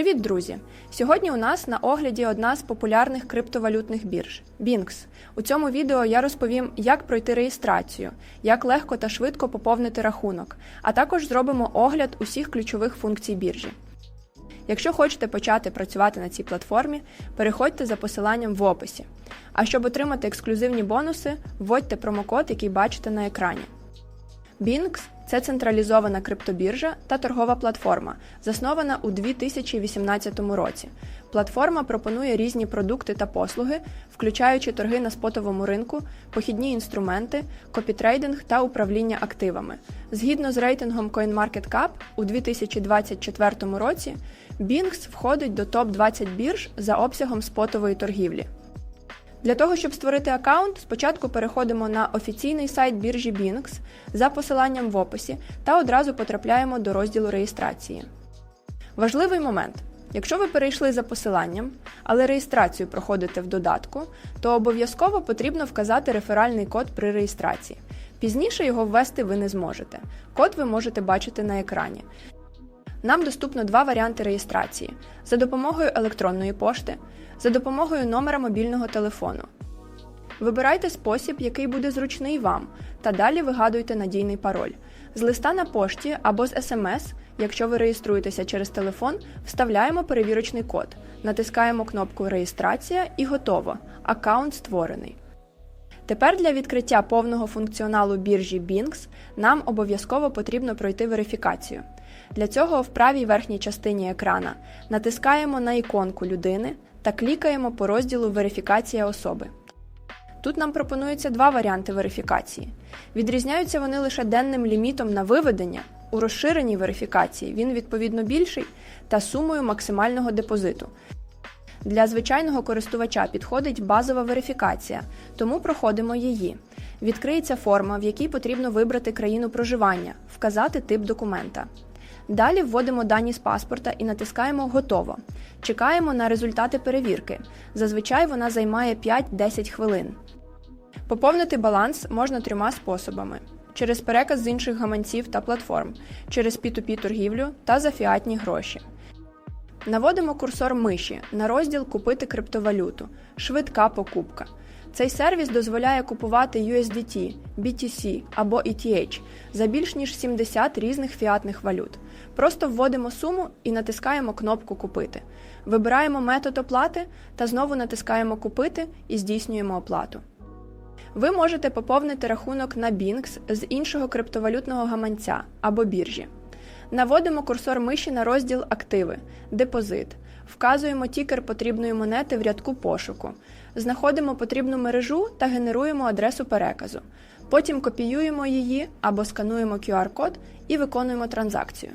Привіт, друзі! Сьогодні у нас на огляді одна з популярних криптовалютних бірж Binx. У цьому відео я розповім, як пройти реєстрацію, як легко та швидко поповнити рахунок, а також зробимо огляд усіх ключових функцій біржі. Якщо хочете почати працювати на цій платформі, переходьте за посиланням в описі. А щоб отримати ексклюзивні бонуси, вводьте промокод, який бачите на екрані. Binx – це централізована криптобіржа та торгова платформа, заснована у 2018 році. Платформа пропонує різні продукти та послуги, включаючи торги на спотовому ринку, похідні інструменти, копітрейдинг та управління активами. Згідно з рейтингом CoinMarketCap, у 2024 році Binx входить до топ-20 бірж за обсягом спотової торгівлі. Для того, щоб створити аккаунт, спочатку переходимо на офіційний сайт біржі Binx за посиланням в описі та одразу потрапляємо до розділу реєстрації. Важливий момент. Якщо ви перейшли за посиланням, але реєстрацію проходите в додатку, то обов'язково потрібно вказати реферальний код при реєстрації. Пізніше його ввести ви не зможете. Код ви можете бачити на екрані. Нам доступно два варіанти реєстрації за допомогою електронної пошти, за допомогою номера мобільного телефону. Вибирайте спосіб, який буде зручний вам, та далі вигадуйте надійний пароль. З листа на пошті або з смс, якщо ви реєструєтеся через телефон, вставляємо перевірочний код, натискаємо кнопку Реєстрація і готово. Аккаунт створений. Тепер для відкриття повного функціоналу біржі Binx нам обов'язково потрібно пройти верифікацію. Для цього в правій верхній частині екрана натискаємо на іконку людини та клікаємо по розділу Верифікація особи. Тут нам пропонуються два варіанти верифікації. Відрізняються вони лише денним лімітом на виведення. У розширеній верифікації він відповідно більший та сумою максимального депозиту. Для звичайного користувача підходить базова верифікація, тому проходимо її. Відкриється форма, в якій потрібно вибрати країну проживання, вказати тип документа. Далі вводимо дані з паспорта і натискаємо Готово. Чекаємо на результати перевірки. Зазвичай вона займає 5-10 хвилин. Поповнити баланс можна трьома способами: через переказ з інших гаманців та платформ, через P2P торгівлю та за фіатні гроші. Наводимо курсор миші на розділ Купити криптовалюту. Швидка покупка. Цей сервіс дозволяє купувати USDT, BTC або ETH за більш ніж 70 різних фіатних валют. Просто вводимо суму і натискаємо кнопку Купити. Вибираємо метод оплати та знову натискаємо Купити і здійснюємо оплату. Ви можете поповнити рахунок на Binx з іншого криптовалютного гаманця або біржі. Наводимо курсор миші на розділ Активи, Депозит. Вказуємо тікер потрібної монети в рядку пошуку. Знаходимо потрібну мережу та генеруємо адресу переказу. Потім копіюємо її або скануємо QR-код і виконуємо транзакцію.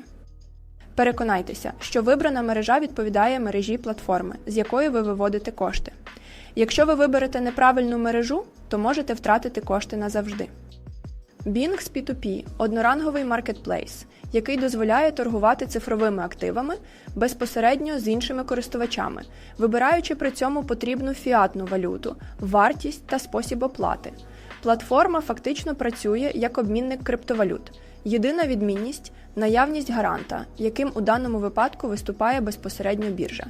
Переконайтеся, що вибрана мережа відповідає мережі платформи, з якої ви виводите кошти. Якщо ви виберете неправильну мережу, то можете втратити кошти назавжди. Binx P2P одноранговий маркетплейс, який дозволяє торгувати цифровими активами безпосередньо з іншими користувачами, вибираючи при цьому потрібну фіатну валюту, вартість та спосіб оплати. Платформа фактично працює як обмінник криптовалют. Єдина відмінність наявність гаранта, яким у даному випадку виступає безпосередньо біржа.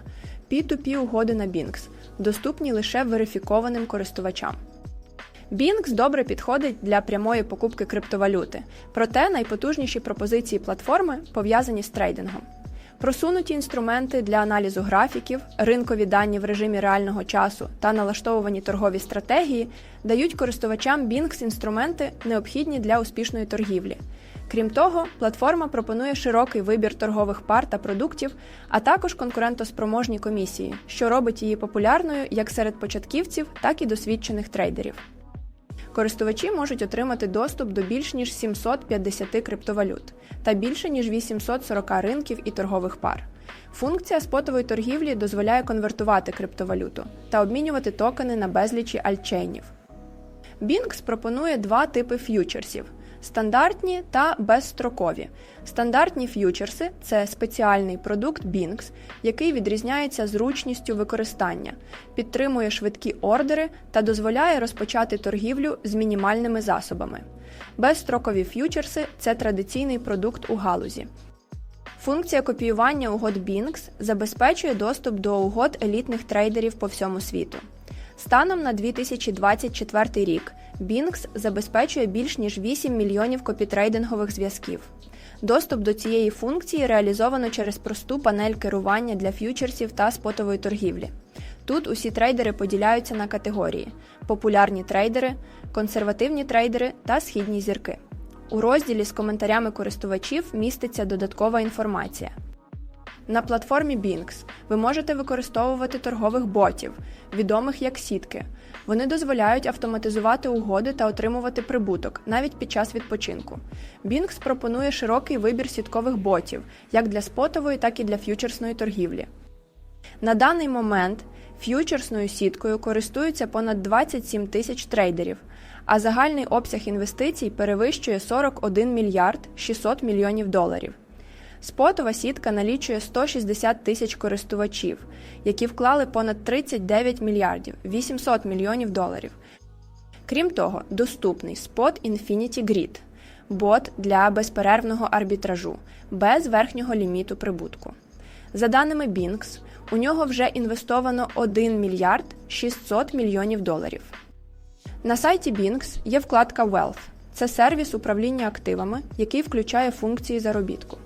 P2P угоди на Binx доступні лише верифікованим користувачам. Binx добре підходить для прямої покупки криптовалюти, проте найпотужніші пропозиції платформи пов'язані з трейдингом. Просунуті інструменти для аналізу графіків, ринкові дані в режимі реального часу та налаштовані торгові стратегії дають користувачам Binx інструменти, необхідні для успішної торгівлі. Крім того, платформа пропонує широкий вибір торгових пар та продуктів, а також конкурентоспроможні комісії, що робить її популярною як серед початківців, так і досвідчених трейдерів. Користувачі можуть отримати доступ до більш ніж 750 криптовалют та більше ніж 840 ринків і торгових пар. Функція спотової торгівлі дозволяє конвертувати криптовалюту та обмінювати токени на безлічі альтчейнів. Binx пропонує два типи ф'ючерсів стандартні та безстрокові. Стандартні ф'ючерси це спеціальний продукт Binx, який відрізняється зручністю використання, підтримує швидкі ордери та дозволяє розпочати торгівлю з мінімальними засобами. Безстрокові ф'ючерси це традиційний продукт у галузі. Функція копіювання угод Binx забезпечує доступ до угод елітних трейдерів по всьому світу. Станом на 2024 рік Binx забезпечує більш ніж 8 мільйонів копітрейдингових зв'язків. Доступ до цієї функції реалізовано через просту панель керування для ф'ючерсів та спотової торгівлі. Тут усі трейдери поділяються на категорії: популярні трейдери, консервативні трейдери та східні зірки. У розділі з коментарями користувачів міститься додаткова інформація. На платформі Binx ви можете використовувати торгових ботів, відомих як сітки. Вони дозволяють автоматизувати угоди та отримувати прибуток навіть під час відпочинку. Binx пропонує широкий вибір сіткових ботів як для спотової, так і для ф'ючерсної торгівлі. На даний момент ф'ючерсною сіткою користуються понад 27 тисяч трейдерів, а загальний обсяг інвестицій перевищує 41 мільярд 600 мільйонів доларів. Спотова сітка налічує 160 тисяч користувачів, які вклали понад 39 мільярдів 800 мільйонів доларів. Крім того, доступний Spot Infinity Grid – бот для безперервного арбітражу без верхнього ліміту прибутку. За даними Binx, у нього вже інвестовано 1 мільярд 600 мільйонів доларів. На сайті Binx є вкладка Wealth. Це сервіс управління активами, який включає функції заробітку.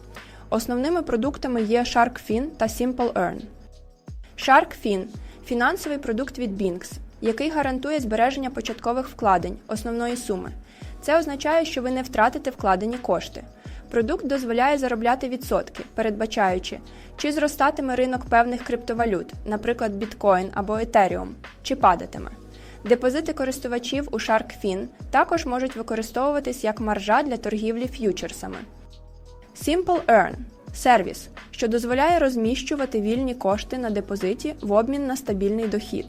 Основними продуктами є SharkFin та SimpleEarn. SharkFin – фінансовий продукт від Binx, який гарантує збереження початкових вкладень основної суми. Це означає, що ви не втратите вкладені кошти. Продукт дозволяє заробляти відсотки, передбачаючи, чи зростатиме ринок певних криптовалют, наприклад, біткоін або Ethereum, чи падатиме. Депозити користувачів у SharkFin також можуть використовуватись як маржа для торгівлі ф'ючерсами. Simple Earn сервіс, що дозволяє розміщувати вільні кошти на депозиті в обмін на стабільний дохід.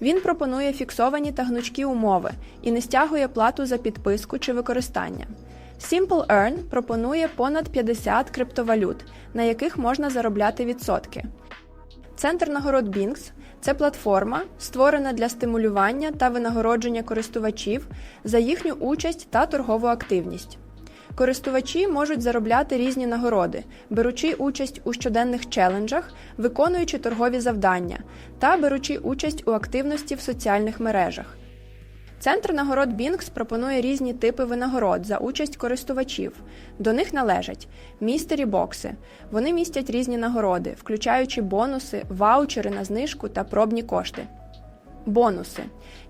Він пропонує фіксовані та гнучкі умови і не стягує плату за підписку чи використання. Simple Earn пропонує понад 50 криптовалют, на яких можна заробляти відсотки. Центр нагород Binx – це платформа, створена для стимулювання та винагородження користувачів за їхню участь та торгову активність. Користувачі можуть заробляти різні нагороди, беручи участь у щоденних челенджах, виконуючи торгові завдання та беручи участь у активності в соціальних мережах. Центр нагород Binx пропонує різні типи винагород за участь користувачів. До них належать містері бокси. Вони містять різні нагороди, включаючи бонуси, ваучери на знижку та пробні кошти. Бонуси.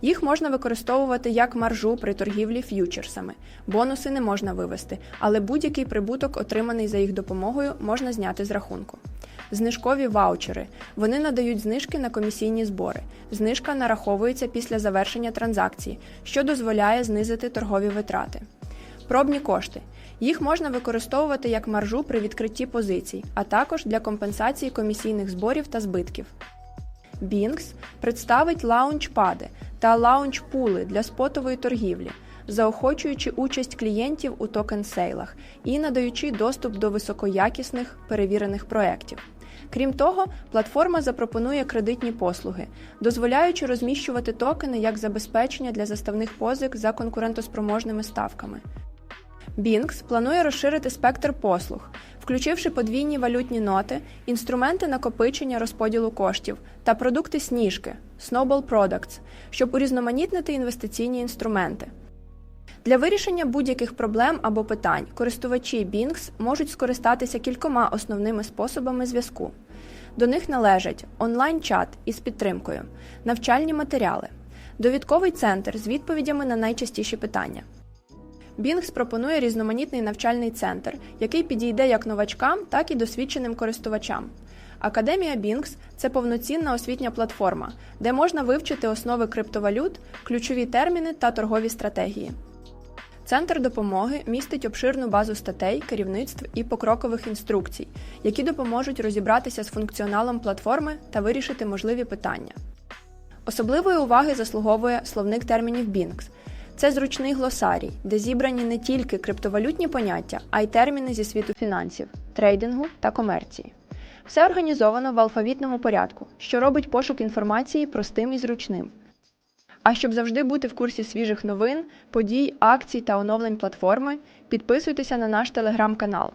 Їх можна використовувати як маржу при торгівлі ф'ючерсами. Бонуси не можна вивести, але будь-який прибуток, отриманий за їх допомогою, можна зняти з рахунку. Знижкові ваучери. Вони надають знижки на комісійні збори. Знижка нараховується після завершення транзакції, що дозволяє знизити торгові витрати. Пробні кошти. Їх можна використовувати як маржу при відкритті позицій, а також для компенсації комісійних зборів та збитків. Binx представить лаунчпади та лаунчпули для спотової торгівлі, заохочуючи участь клієнтів у токен-сейлах і надаючи доступ до високоякісних перевірених проєктів. Крім того, платформа запропонує кредитні послуги, дозволяючи розміщувати токени як забезпечення для заставних позик за конкурентоспроможними ставками. Binx планує розширити спектр послуг, включивши подвійні валютні ноти, інструменти накопичення розподілу коштів та продукти сніжки Snowball Products, щоб урізноманітнити інвестиційні інструменти. Для вирішення будь-яких проблем або питань користувачі Binx можуть скористатися кількома основними способами зв'язку. До них належать онлайн-чат із підтримкою, навчальні матеріали, довідковий центр з відповідями на найчастіші питання. Binx пропонує різноманітний навчальний центр, який підійде як новачкам, так і досвідченим користувачам. Академія Binx – це повноцінна освітня платформа, де можна вивчити основи криптовалют, ключові терміни та торгові стратегії. Центр допомоги містить обширну базу статей, керівництв і покрокових інструкцій, які допоможуть розібратися з функціоналом платформи та вирішити можливі питання. Особливої уваги заслуговує словник термінів Binx – це зручний глосарій, де зібрані не тільки криптовалютні поняття, а й терміни зі світу фінансів, трейдингу та комерції. Все організовано в алфавітному порядку, що робить пошук інформації простим і зручним. А щоб завжди бути в курсі свіжих новин, подій, акцій та оновлень платформи, підписуйтеся на наш телеграм-канал.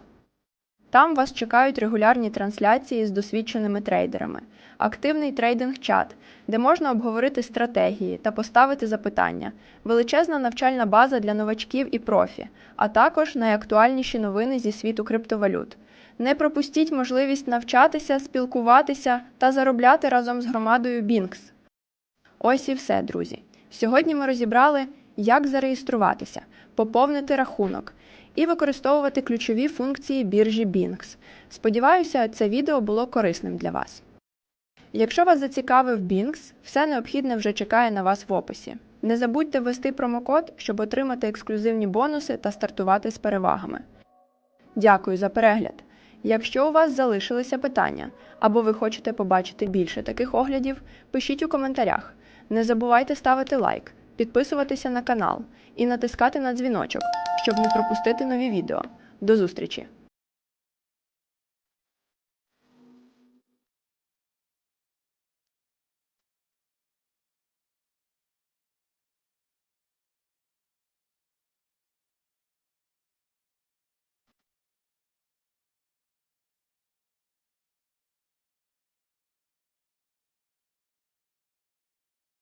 Там вас чекають регулярні трансляції з досвідченими трейдерами, активний трейдинг-чат, де можна обговорити стратегії та поставити запитання, величезна навчальна база для новачків і профі, а також найактуальніші новини зі світу криптовалют. Не пропустіть можливість навчатися, спілкуватися та заробляти разом з громадою Binx. Ось і все, друзі. Сьогодні ми розібрали, як зареєструватися, поповнити рахунок і використовувати ключові функції біржі Binx. Сподіваюся, це відео було корисним для вас. Якщо вас зацікавив Binx, все необхідне вже чекає на вас в описі. Не забудьте ввести промокод, щоб отримати ексклюзивні бонуси та стартувати з перевагами. Дякую за перегляд! Якщо у вас залишилися питання або ви хочете побачити більше таких оглядів, пишіть у коментарях. Не забувайте ставити лайк, підписуватися на канал і натискати на дзвіночок, щоб не пропустити нові відео. До зустрічі!